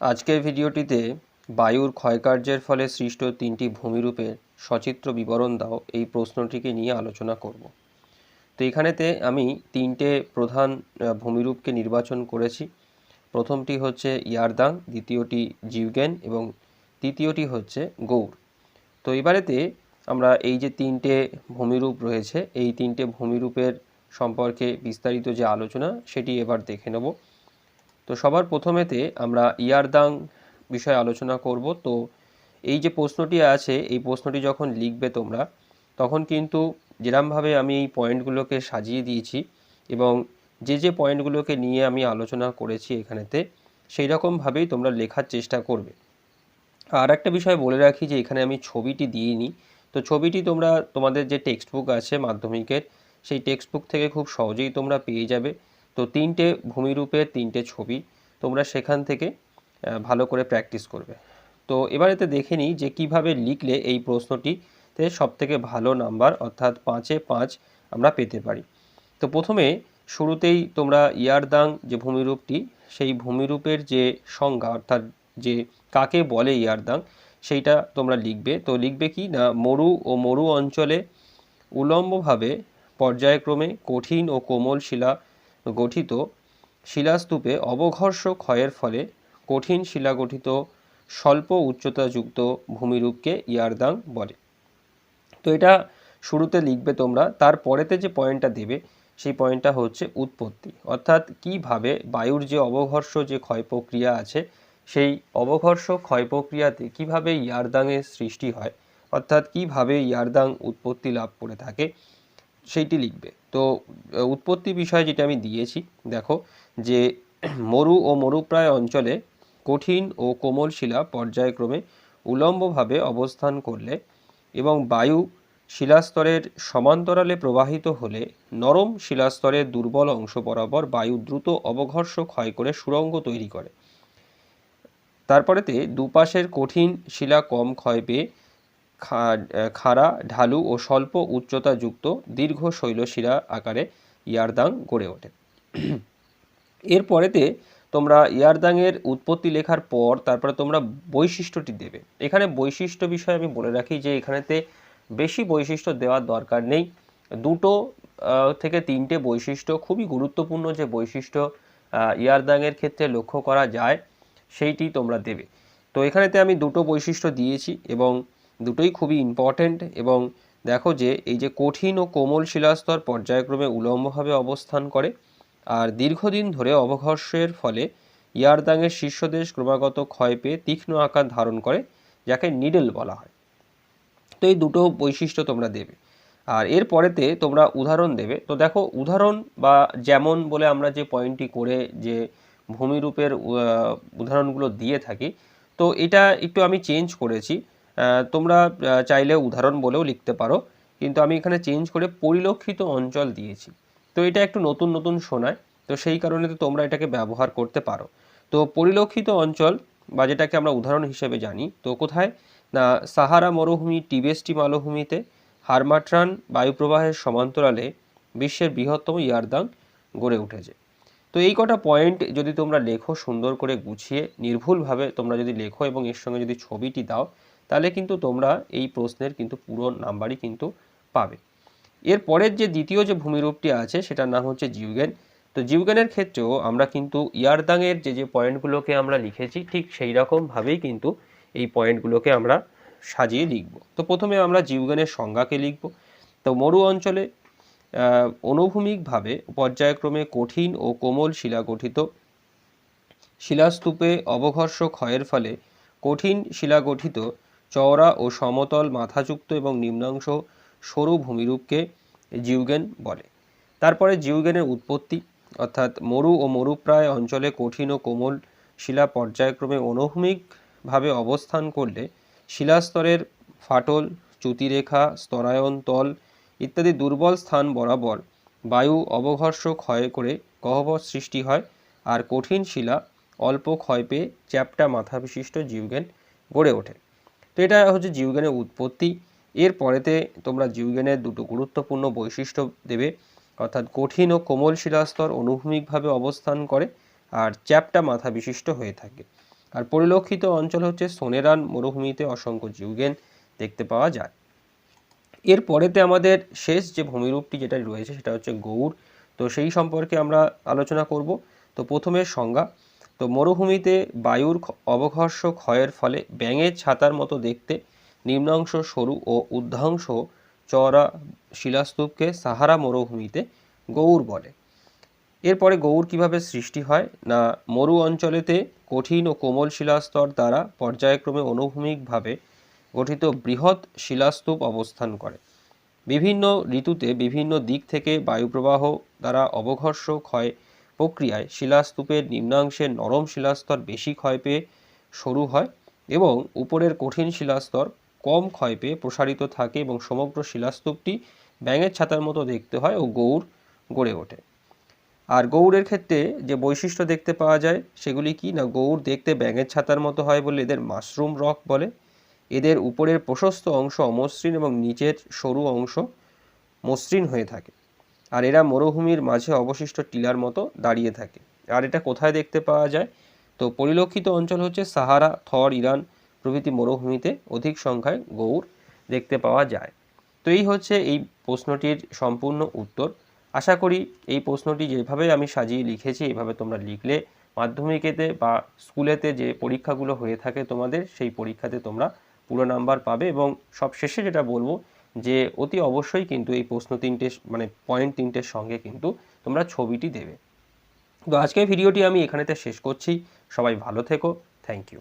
আজকের ভিডিওটিতে বায়ুর ক্ষয়কার্যের ফলে সৃষ্ট তিনটি ভূমিরূপের সচিত্র বিবরণ দাও এই প্রশ্নটিকে নিয়ে আলোচনা করব। তো এখানেতে আমি তিনটে প্রধান ভূমিরূপকে নির্বাচন করেছি। প্রথমটি হচ্ছে ইয়ারদাং, দ্বিতীয়টি জিউগেন এবং তৃতীয়টি হচ্ছে গৌড়। তো এবারেতে আমরা এই যে তিনটে ভূমিরূপ রয়েছে, এই তিনটে ভূমিরূপের সম্পর্কে বিস্তারিত যে আলোচনা, সেটি এবার দেখে নেব। তো সবার প্রথমেতে আমরা ইয়ারদাং বিষয়ে আলোচনা করব। তো এই যে প্রশ্নটি আছে, এই প্রশ্নটি যখন লিখবে তোমরা, তখন কিন্তু যেরমভাবে আমি এই পয়েন্টগুলোকে সাজিয়ে দিয়েছি এবং যে যে পয়েন্টগুলোকে নিয়ে আমি আলোচনা করেছি এখানেতে সেই রকমভাবেই তোমরা লেখার চেষ্টা করবে। আর একটা বিষয় বলে রাখি যে এখানে আমি ছবিটি দিইনি। তো ছবিটি তোমরা, তোমাদের যে টেক্সট বুক আছে মাধ্যমিকের, সেই টেক্সট বুক থেকে খুব সহজেই তোমরা পেয়ে যাবে। তো তিনটে ভূমিরূপের তিনটে ছবি তোমরা সেখান থেকে ভালো করে প্র্যাকটিস করবে। তো এবারেতে দেখে নিই যে কীভাবে লিখলে এই প্রশ্নটিতে সবথেকে ভালো নাম্বার অর্থাৎ পাঁচে পাঁচ আমরা পেতে পারি। তো প্রথমে শুরুতেই তোমরা ইয়ারদাং যে ভূমিরূপটি, সেই ভূমিরূপের যে সংজ্ঞা অর্থাৎ যে কাকে বলে ইয়ারদাং, সেইটা তোমরা লিখবে। তো লিখবে কি না, মরু ও মরু অঞ্চলে উলম্বভাবে পর্যায়ক্রমে কঠিন ও কোমল শিলা গঠিত শিলাস্তূপে অবঘর্ষ ক্ষয়ের ফলে কঠিন শিলা গঠিত স্বল্প উচ্চতাযুক্ত ভূমিরূপকে ইয়ারদাং বলে। তো এটা শুরুতে লিখবে তোমরা, তারপরেতে যে পয়েন্টটা দেবে, সেই পয়েন্টটা হচ্ছে উৎপত্তি। অর্থাৎ কীভাবে বায়ুর যে অবঘর্ষ যে ক্ষয় প্রক্রিয়া আছে, সেই অবঘর্ষ ক্ষয় প্রক্রিয়াতে কীভাবে ইয়ারদাংয়ের সৃষ্টি হয়, অর্থাৎ কীভাবে ইয়ারদাং উৎপত্তি লাভ করে থাকে, সেইটি লিখবে। তো উৎপত্তি বিষয় যেটা আমি দিয়েছি, দেখো, যে মরু ও মরুপ্রায় অঞ্চলে কঠিন ও কোমল শিলা পর্যায়ক্রমে উলম্বভাবে অবস্থান করলে এবং বায়ু শিলাস্তরের সমান্তরালে প্রবাহিত হলে নরম শিলাস্তরের দুর্বল অংশ বরাবর বায়ু দ্রুত অবঘর্ষ ক্ষয় করে সুড়ঙ্গ তৈরি করে। তারপরেতে দুপাশের কঠিন শিলা কম ক্ষয় পেয়ে খাড়া, ঢালু ও স্বল্প উচ্চতাযুক্ত দীর্ঘ শৈলশিরা আকারে ইয়ারদাং গড়ে ওঠে। এরপরেতে তোমরা ইয়ারদাংয়ের উৎপত্তি লেখার পর তারপরে তোমরা বৈশিষ্ট্যটি দেবে। এখানে বৈশিষ্ট্য বিষয়ে আমি বলে রাখি যে এখানেতে বেশি বৈশিষ্ট্য দেওয়ার দরকার নেই। দুটো থেকে তিনটে বৈশিষ্ট্য, খুবই গুরুত্বপূর্ণ যে বৈশিষ্ট্য ইয়ারদাংয়ের ক্ষেত্রে লক্ষ্য করা যায়, সেইটি তোমরা দেবে। তো এখানেতে আমি দুটো বৈশিষ্ট্য দিয়েছি এবং দুটোই খুবই ইম্পর্ট্যান্ট এবং দেখো যে এই যে কঠিন ও কোমল শিলাস্তর পর্যায়ক্রমে উলম্বভাবে অবস্থান করে আর দীর্ঘদিন ধরে অবঘর্ষের ফলে ইয়ারদাংয়ের শীর্ষদেশ ক্রমাগত ক্ষয় পেয়ে তীক্ষ্ণ আকার ধারণ করে, যাকে নিডল বলা হয়। তো এই দুটো বৈশিষ্ট্য তোমরা দেবে। আর এর পরেতে তোমরা উদাহরণ দেবে। তো দেখো উদাহরণ বা যেমন বলে আমরা যে পয়েন্টটি করে যে ভূমিরূপের উদাহরণগুলো দিয়ে থাকি, তো এটা একটু আমি চেঞ্জ করেছি। তোমরা চাইলে উদাহরণ বলেও লিখতে পারো, কিন্তু আমি এখানে চেঞ্জ করে পরিলক্ষিত অঞ্চল দিয়েছি। তো এটা একটু নতুন নতুন শোনায়, তো সেই কারণে তো তোমরা এটাকে ব্যবহার করতে পারো। তো পরিলক্ষিত অঞ্চল, বা যেটাকে আমরা উদাহরণ হিসেবে জানি, তো কোথায়? না, সাহারা মরুভূমি, টিবেস্টি মালভূমিতে, হারমাট্রান বায়ুপ্রবাহের সমান্তরালে বিশ্বের বৃহত্তম ইয়ারদাং গড়ে উঠেছে। তো এই কটা পয়েন্ট যদি তোমরা লেখো সুন্দর করে গুছিয়ে, নির্ভুলভাবে তোমরা যদি লেখো এবং এর সঙ্গে যদি ছবিটি দাও তাহলে কিন্তু তোমরা এই প্রশ্নের কিন্তু পুরো নাম্বারই কিন্তু পাবে। এর পরের যে দ্বিতীয় যে ভূমিরূপটি আছে, সেটার নাম হচ্ছে জিউগেন। তো জিউগেনের ক্ষেত্রেও আমরা কিন্তু ইয়ারদাংয়ের যে যে পয়েন্টগুলোকে আমরা লিখেছি, ঠিক সেই রকমভাবেই কিন্তু এই পয়েন্টগুলোকে আমরা সাজিয়ে লিখব। তো প্রথমে আমরা জিউগেনের সংজ্ঞাকে লিখব। তো মরু অঞ্চলে অনুভূমিকভাবে পর্যায়ক্রমে কঠিন ও কোমল শিলা গঠিত। শিলাস্তূপে অবঘর্ষ ক্ষয়ের ফলে কঠিন শিলা গঠিত চওড়া ও সমতল মাথাযুক্ত এবং নিম্নাংশ সরু ভূমিরূপকে জিউগেন বলে। তারপরে জিউগেনের উৎপত্তি, অর্থাৎ মরু ও মরুপ্রায় অঞ্চলে কঠিন ও কোমল শিলা পর্যায়ক্রমে অনুভূমিকভাবে অবস্থান করলে শিলাস্তরের ফাটল, চ্যুতিরেখা, স্তরায়ন, তল ইত্যাদি দুর্বল স্থান বরাবর বায়ু অবঘর্ষ ক্ষয় করে গহ্বর সৃষ্টি হয় আর কঠিন শিলা অল্প ক্ষয় পেয়ে চ্যাপ্টা মাথা বিশিষ্ট জিউগেন গড়ে ওঠে। তো এটা হচ্ছে জিউগেনের উৎপত্তি। এর পরেতে তোমরা জিউগেনের দুটো গুরুত্বপূর্ণ বৈশিষ্ট্য দেবে, অর্থাৎ কঠিন ও কোমল শিলাস্তর অনুভূমিকভাবে অবস্থান করে আর চ্যাপ্টা মাথা বিশিষ্ট হয়ে থাকে। আর পরিলক্ষিত অঞ্চল হচ্ছে সোনেরান মরুভূমিতে অসংখ্য জিউগেন দেখতে পাওয়া যায়। এর পরেতে আমাদের শেষ যে ভূমিরূপটি যেটা রয়েছে সেটা হচ্ছে গৌড়। তো সেই সম্পর্কে আমরা আলোচনা করব। তো প্রথমে সংজ্ঞা তো মরুভূমিতে বায়ুর অবঘর্ষ ক্ষয়ের ফলে ব্যাঙের ছাতার মতো দেখতে নিম্নাংশ সরু ও ঊর্ধ্বাংশ চওড়া শিলাস্তূপকে সাহারা মরুভূমিতে গৌর বলে। এরপরে গৌর কীভাবে সৃষ্টি হয় না মরু অঞ্চলেতে কঠিন ও কোমল শিলাস্তর দ্বারা পর্যায়ক্রমে অনুভূমিকভাবে গঠিত বৃহৎ শিলাস্তূপ অবস্থান করে। বিভিন্ন ঋতুতে বিভিন্ন দিক থেকে বায়ুপ্রবাহ দ্বারা অবঘর্ষ ক্ষয় প্রক্রিয়ায় শিলাস্তূপের নিম্নাংশের নরম শিলাস্তর বেশি ক্ষয় পেয়ে সরু হয় এবং উপরের কঠিন শিলাস্তর কম ক্ষয় পেয়ে প্রসারিত থাকে এবং সমগ্র শিলাস্তূপটি ব্যাঙের ছাতার মতো দেখতে হয় ও গৌড় গড়ে ওঠে। আর গৌড়ের ক্ষেত্রে যে বৈশিষ্ট্য দেখতে পাওয়া যায় সেগুলি কি? না, গৌড় দেখতে ব্যাঙের ছাতার মতো হয় বলে এদের মাশরুম রক বলে? এদের উপরের প্রশস্ত অংশ অমসৃণ এবং নিচের সরু অংশ মসৃণ হয়ে থাকে। আর এরা মরুভূমির মাঝে অবশিষ্ট টিলার মতো দাঁড়িয়ে থাকে। আর এটা কোথায় দেখতে পাওয়া যায়? তো পরিলক্ষিত অঞ্চল হচ্ছে সাহারা, থর, ইরান প্রভৃতি মরুভূমিতে অধিক সংখ্যায় গৌড় দেখতে পাওয়া যায়। তো এই হচ্ছে এই প্রশ্নটির সম্পূর্ণ উত্তর। আশা করি এই প্রশ্নটি যেভাবে আমি সাজিয়ে লিখেছি, এভাবে তোমরা লিখলে মাধ্যমিকেতে বা স্কুলেতে যে পরীক্ষাগুলো হয়ে থাকে তোমাদের, সেই পরীক্ষাতে তোমরা পুরো নাম্বার পাবে এবং সব শেষে যেটা বলব যে অতি অবশ্যই কিন্তু এই প্রশ্ন তিনটে মানে পয়েন্ট তিনটের সঙ্গে কিন্তু তোমরা ছবিটি দেবে। তো আজকের ভিডিওটি আমি এখানেতে শেষ করছি। সবাই ভালো থেকো। Thank you